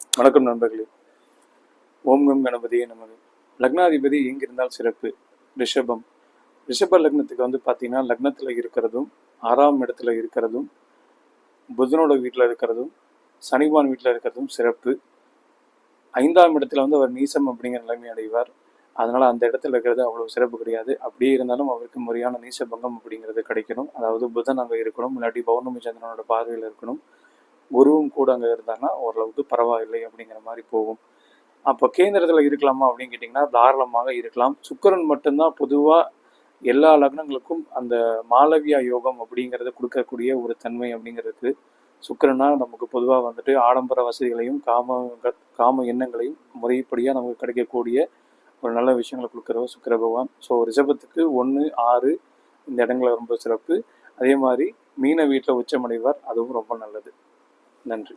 வணக்கம் நண்பர்களே. ஓம் கம் கணபதியே நமது லக்னாதிபதி எங்கிருந்தால் சிறப்பு. ரிஷபம். ரிஷப லக்னத்துக்கு வந்து பார்த்தீங்கன்னா லக்னத்தில் இருக்கிறதும் ஆறாம் இடத்துல இருக்கிறதும் புதனோட வீட்டில் இருக்கிறதும் சனிபான் வீட்டில் இருக்கிறதும் சிறப்பு. ஐந்தாம் இடத்துல வந்து அவர் நீசம் அப்படிங்கிற நிலைமை அடைவார். அதனால அந்த இடத்துல இருக்கிறது அவ்வளவு சிறப்பு கிடையாது. அப்படியே இருந்தாலும் அவருக்கு முறையான நீச பங்கம் அப்படிங்கிறது கிடைக்கணும். அதாவது புதன் அங்கே இருக்கணும். இல்லாட்டி பௌர்ணமி சந்திரனோட பார்வையில் இருக்கணும். குருவும் கூட அங்கே இருந்தாங்கன்னா ஓரளவுக்கு பரவாயில்லை அப்படிங்கிற மாதிரி போகும். அப்போ கேந்திரத்தில் இருக்கலாமா அப்படின்னு கேட்டிங்கன்னா தாராளமாக இருக்கலாம். சுக்கிரன் மட்டும்தான் பொதுவாக எல்லா லக்னங்களுக்கும் அந்த மாலவியா யோகம் அப்படிங்கிறத கொடுக்கக்கூடிய ஒரு தன்மை அப்படிங்கிறது சுக்கிரனா நமக்கு பொதுவாக வந்துட்டு ஆடம்பர வசதிகளையும் காம காம எண்ணங்களையும் முறைப்படியாக நமக்கு கிடைக்கக்கூடிய ஒரு நல்ல விஷயங்களை கொடுக்குறவர் சுக்கர பகவான். ஸோ ரிஷபத்துக்கு ஒன்று ஆறு இந்த இடங்களை ரொம்ப சிறப்பு. அதே மாதிரி மீன வீட்டில் உச்சமடைவார் அதுவும் ரொம்ப நல்லது. நன்றி